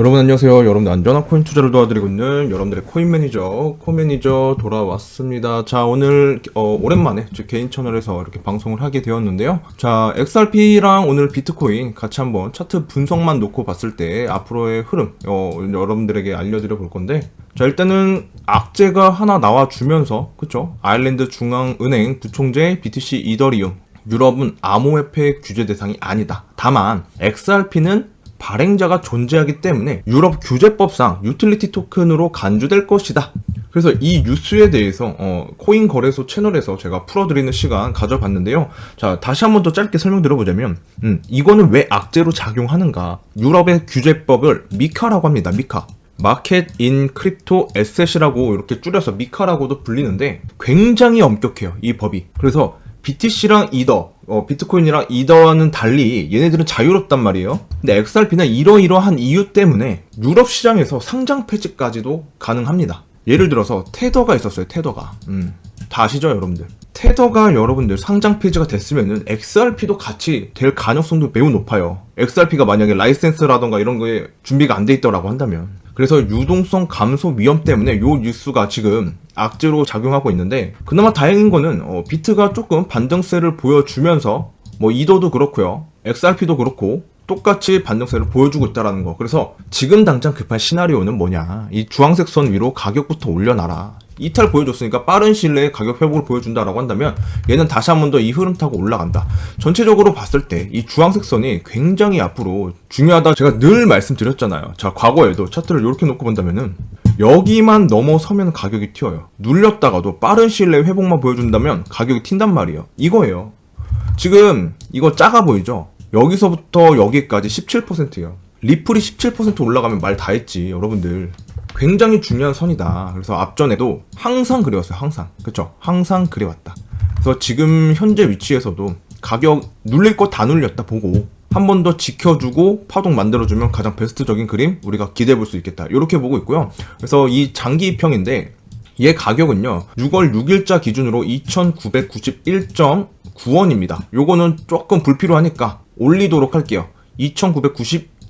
여러분 안녕하세요. 여러분들 안전한 코인 투자를 도와드리고 있는 여러분들의 코인 매니저, 코 매니저 돌아왔습니다. 자, 오늘 어, 오랜만에 제 개인 채널에서 이렇게 방송을 하게 되었는데요. 자, XRP랑 오늘 비트코인 같이 한번 차트 분석만 놓고 봤을 때 앞으로의 흐름 어, 여러분들에게 알려드려 볼 건데 자, 일단은 악재가 하나 나와주면서 그쵸? 아일랜드 중앙은행 부총재 BTC 이더리움 유럽은 암호화폐 규제 대상이 아니다. 다만 XRP는 발행자가 존재하기 때문에 유럽 규제법상 유틸리티 토큰으로 간주될 것이다. 그래서 이 뉴스에 대해서 어, 코인 거래소 채널에서 제가 풀어드리는 시간 가져봤는데요. 자 다시 한번 더 짧게 설명드려보자면 음, 이거는 왜 악재로 작용하는가? 유럽의 규제법을 미카라고 합니다. 미카. 마켓 인 크립토 에셋이라고 이렇게 줄여서 미카라고도 불리는데 굉장히 엄격해요. 이 법이. 그래서 BTC랑 이더, 어, 비트코인이랑 이더와는 달리 얘네들은 자유롭단 말이에요. 근데 XRP는 이러이러한 이유 때문에 유럽 시장에서 상장 폐지까지도 가능합니다. 예를 들어서 테더가 있었어요. 테더가. 음. 다 아시죠, 여러분들? 테더가 여러분들 상장 폐지가 됐으면은 XRP도 같이 될 가능성도 매우 높아요. XRP가 만약에 라이센스라던가 이런 거에 준비가 안 돼 있더라고 한다면. 그래서 유동성 감소 위험 때문에 요 뉴스가 지금 악재로 작용하고 있는데 그나마 다행인 거는 어, 비트가 조금 반등세를 보여주면서 뭐 이더도 그렇고요. XRP도 그렇고 똑같이 반등세를 보여주고 있다라는 거. 그래서 지금 당장 급한 시나리오는 뭐냐? 이 주황색 선 위로 가격부터 올려놔라. 이탈 보여줬으니까 빠른 시일 내에 가격 회복을 보여준다라고 한다면 얘는 다시 한 번 더 이 흐름 타고 올라간다. 전체적으로 봤을 때 이 주황색 선이 굉장히 앞으로 중요하다 제가 늘 말씀드렸잖아요. 자, 과거에도 차트를 이렇게 놓고 본다면은 여기만 넘어서면 가격이 튀어요. 눌렸다가도 빠른 시일 내에 회복만 보여준다면 가격이 튄단 말이에요. 이거예요. 지금 이거 작아 보이죠? 여기서부터 여기까지 17%예요. 리플이 17% 올라가면 말 다 했지, 여러분들. 굉장히 중요한 선이다. 그래서 앞전에도 항상 그래왔어요, 항상. 그쵸? 항상 그래왔다. 그래서 지금 현재 위치에서도 가격 눌릴 거 다 눌렸다 보고 한 번 더 지켜주고 파동 만들어주면 가장 베스트적인 그림 우리가 기대해 볼 수 있겠다. 이렇게 보고 있고요. 그래서 이 장기 입형인데 얘 가격은요 6월 6일자 기준으로 2,991.9원입니다. 요거는 조금 불필요하니까 올리도록 할게요.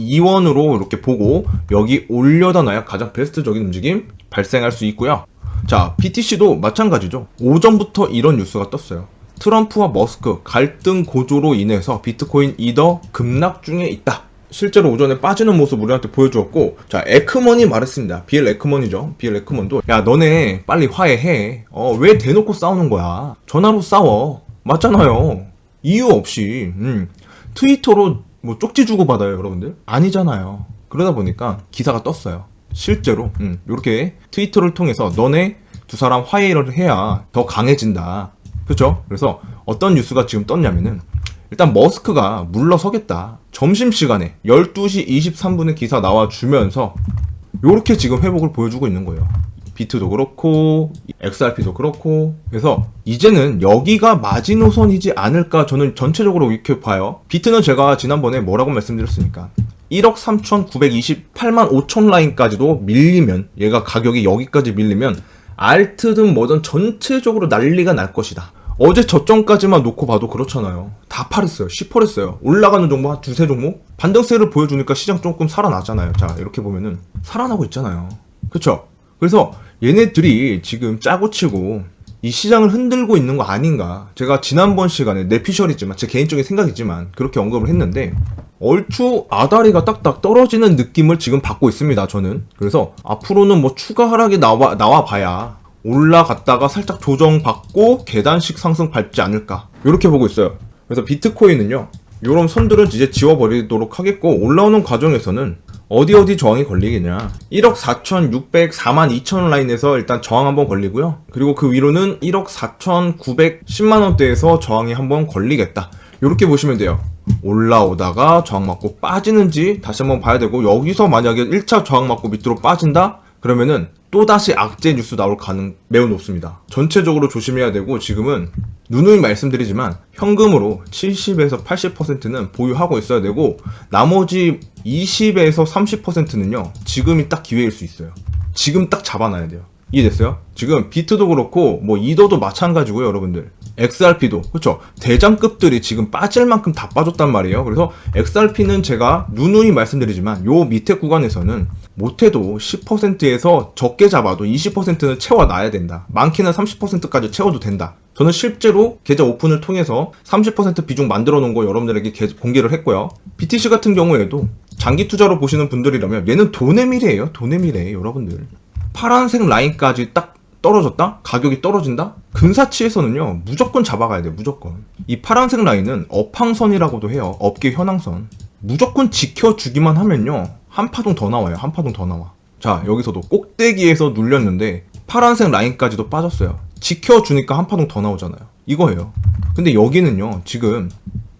2,992원으로 이렇게 보고 여기 올려다 놔야 가장 베스트적인 움직임 발생할 수 있고요. 자, BTC도 마찬가지죠. 오전부터 이런 뉴스가 떴어요. 트럼프와 머스크 갈등 고조로 인해서 비트코인 이더 급락 중에 있다. 실제로 오전에 빠지는 모습 우리한테 보여주었고, 자, 에크먼이 말했습니다. BL 에크먼이죠. BL 에크먼도, 야, 너네 빨리 화해해. 어, 왜 대놓고 싸우는 거야? 전화로 싸워. 맞잖아요. 이유 없이, 음, 트위터로 뭐 쪽지 주고 받아요, 여러분들? 아니잖아요. 그러다 보니까 기사가 떴어요. 실제로, 음, 이렇게 트위터를 통해서 너네 두 사람 화해를 해야 더 강해진다. 그쵸? 그래서 어떤 뉴스가 지금 떴냐면은, 일단 머스크가 물러서겠다. 점심시간에 12시 23분에 기사 나와주면서 요렇게 지금 회복을 보여주고 있는 거예요. 비트도 그렇고 XRP도 그렇고 그래서 이제는 여기가 마지노선이지 않을까 저는 전체적으로 이렇게 봐요. 비트는 제가 지난번에 뭐라고 말씀드렸습니까? 1억 3,928만 5천 라인까지도 밀리면 얘가 가격이 여기까지 밀리면 알트든 뭐든 전체적으로 난리가 날 것이다. 어제 저점까지만 놓고 봐도 그렇잖아요. 다 팔았어요. 10%했어요. 올라가는 종목 한 두세 종목? 반등세를 보여주니까 시장 조금 살아나잖아요. 자, 이렇게 보면은 살아나고 있잖아요. 그쵸? 그래서 얘네들이 지금 짜고 치고 이 시장을 흔들고 있는 거 아닌가. 제가 지난번 시간에 내 피셜이지만 제 개인적인 생각이지만 그렇게 언급을 했는데 얼추 아다리가 딱딱 떨어지는 느낌을 지금 받고 있습니다. 저는. 그래서 앞으로는 뭐 추가 하락이 나와 나와 봐야 올라갔다가 살짝 조정받고 계단식 상승 밟지 않을까. 이렇게 보고 있어요. 그래서 비트코인은요. 요런 선들은 이제 지워버리도록 하겠고 올라오는 과정에서는 어디 어디 저항이 걸리겠냐. 1억 4,604만 2천 라인에서 일단 저항 한번 걸리고요. 그리고 그 위로는 1억 4,910만 원대에서 저항이 한번 걸리겠다. 이렇게 보시면 돼요. 올라오다가 저항 맞고 빠지는지 다시 한번 봐야 되고 여기서 만약에 1차 저항 맞고 밑으로 빠진다? 그러면은 또다시 악재 뉴스 나올 가능 매우 높습니다. 전체적으로 조심해야 되고 지금은 누누이 말씀드리지만 현금으로 70에서 80%는 보유하고 있어야 되고 나머지 20에서 30%는요. 지금이 딱 기회일 수 있어요. 지금 딱 잡아놔야 돼요. 이해됐어요? 지금 비트도 그렇고 뭐 이더도 마찬가지고요, 여러분들. XRP도. 그렇죠? 대장급들이 지금 빠질 만큼 다 빠졌단 말이에요. 그래서 XRP는 제가 누누이 말씀드리지만 요 밑에 구간에서는 못해도 10%에서 적게 잡아도 20%는 채워놔야 된다. 많게는 30%까지 채워도 된다. 저는 실제로 계좌 오픈을 통해서 30% 비중 만들어 놓은 거 여러분들에게 개- 공개를 했고요. BTC 같은 경우에도 장기 투자로 보시는 분들이라면 얘는 돈의 미래예요. 돈의 미래 여러분들. 파란색 라인까지 딱 떨어졌다? 가격이 떨어진다? 근사치에서는요, 무조건 잡아가야 돼요, 무조건. 이 파란색 라인은 업황선이라고도 해요. 업계 현황선. 무조건 지켜주기만 하면요, 한 파동 더 나와요, 한 파동 더 나와. 자, 여기서도 꼭대기에서 눌렸는데, 파란색 라인까지도 빠졌어요. 지켜주니까 한 파동 더 나오잖아요. 이거예요. 근데 여기는요, 지금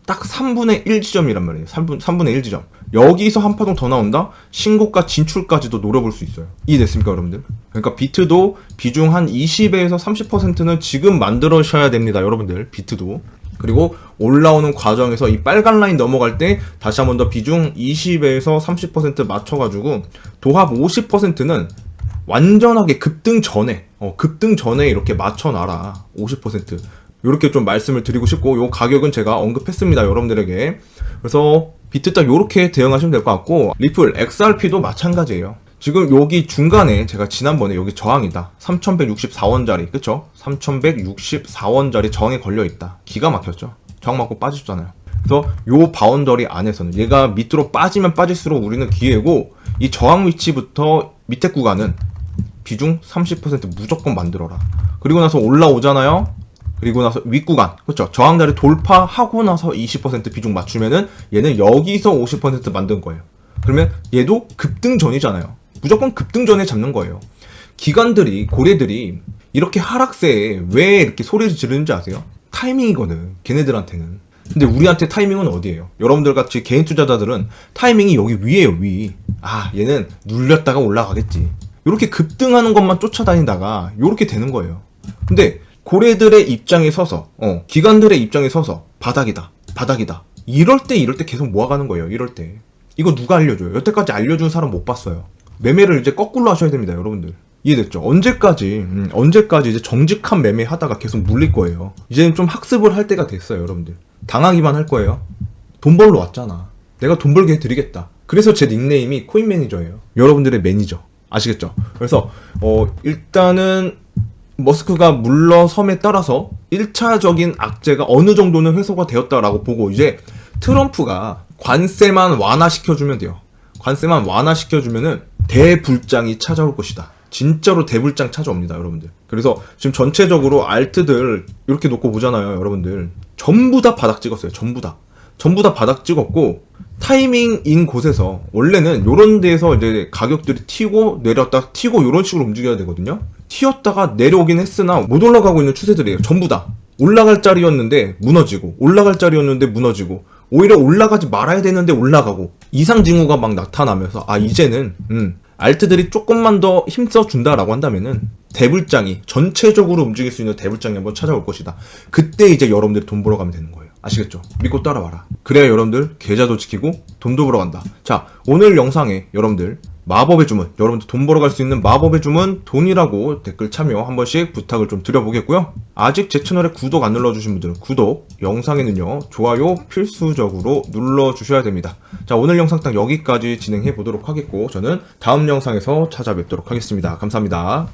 딱 3분의 1 지점이란 말이에요. 3분, 3분의 1 지점. 여기서 한 파동 더 나온다? 신고가 진출까지도 노려볼 수 있어요. 이해됐습니까, 여러분들? 그러니까 비트도 비중 한 20에서 30%는 지금 만들어셔야 됩니다, 여러분들. 비트도. 그리고 올라오는 과정에서 이 빨간 라인 넘어갈 때 다시 한 번 더 비중 20에서 30% 맞춰가지고 도합 50%는 완전하게 급등 전에 어, 급등 전에 이렇게 맞춰놔라 50% 이렇게 좀 말씀을 드리고 싶고 요 가격은 제가 언급했습니다 여러분들에게. 그래서 비트 딱 요렇게 대응하시면 될 것 같고 리플 XRP도 마찬가지예요. 지금 여기 중간에 제가 지난번에 여기 저항이다. 3164원짜리 그쵸? 3164원짜리 저항에 걸려있다. 기가 막혔죠? 저항 맞고 빠졌잖아요. 그래서 요 바운더리 안에서는 얘가 밑으로 빠지면 빠질수록 우리는 기회고 이 저항 위치부터 밑에 구간은 비중 30% 무조건 만들어라. 그리고 나서 올라오잖아요. 그리고 나서 윗구간, 그렇죠? 저항자리 돌파하고 나서 20% 비중 맞추면은 얘는 여기서 50% 만든 거예요. 그러면 얘도 급등 전이잖아요. 무조건 급등 전에 잡는 거예요. 기관들이 고래들이 이렇게 하락세에 왜 이렇게 소리를 지르는지 아세요? 타이밍이거든. 걔네들한테는. 근데 우리한테 타이밍은 어디예요? 여러분들 같이 개인 투자자들은 타이밍이 여기 위에요, 위. 아, 얘는 눌렸다가 올라가겠지. 이렇게 급등하는 것만 쫓아다니다가 이렇게 되는 거예요. 근데 고래들의 입장에 서서, 어, 기관들의 입장에 서서 바닥이다, 바닥이다. 이럴 때 이럴 때 계속 모아가는 거예요. 이럴 때. 이거 누가 알려줘요? 여태까지 알려준 사람 못 봤어요. 매매를 이제 거꾸로 하셔야 됩니다, 여러분들. 이해됐죠? 언제까지, 음, 언제까지 이제 정직한 매매 하다가 계속 물릴 거예요. 이제는 좀 학습을 할 때가 됐어요, 여러분들. 당하기만 할 거예요. 돈 벌러 왔잖아. 내가 돈 벌게 해드리겠다. 그래서 제 닉네임이 코인 매니저예요. 여러분들의 매니저. 아시겠죠? 그래서, 어, 일단은, 머스크가 물러섬에 따라서 1차적인 악재가 어느 정도는 해소가 되었다라고 보고 이제 트럼프가 관세만 완화시켜주면 돼요. 관세만 완화시켜주면은 대불장이 찾아올 것이다. 진짜로 대불장 찾아옵니다, 여러분들. 그래서 지금 전체적으로 알트들 이렇게 놓고 보잖아요, 여러분들. 전부 다 바닥 찍었어요, 전부 다. 전부 다 바닥 찍었고 타이밍인 곳에서 원래는 요런 데에서 이제 가격들이 튀고 내렸다 튀고 요런 식으로 움직여야 되거든요. 튀었다가 내려오긴 했으나 못 올라가고 있는 추세들이에요. 전부 다. 올라갈 자리였는데 무너지고 올라갈 자리였는데 무너지고 오히려 올라가지 말아야 되는데 올라가고 이상 징후가 막 나타나면서 아 이제는 음 알트들이 조금만 더 힘써 준다라고 한다면은 대불장이 전체적으로 움직일 수 있는 대불장이 한번 찾아올 것이다. 그때 이제 여러분들이 돈 벌어 가면 되는 거예요. 아시겠죠? 믿고 따라와라. 그래야 여러분들 계좌도 지키고 돈도 벌어 간다. 자, 오늘 영상에 여러분들 마법의 주문, 여러분들 돈 벌어갈 수 있는 마법의 주문 돈이라고 댓글 참여 한 번씩 부탁을 좀 드려보겠고요. 아직 제 채널에 구독 안 눌러주신 분들은 구독, 영상에는요 좋아요 필수적으로 눌러주셔야 됩니다. 자, 오늘 영상 딱 여기까지 진행해 보도록 하겠고 저는 다음 영상에서 찾아뵙도록 하겠습니다. 감사합니다.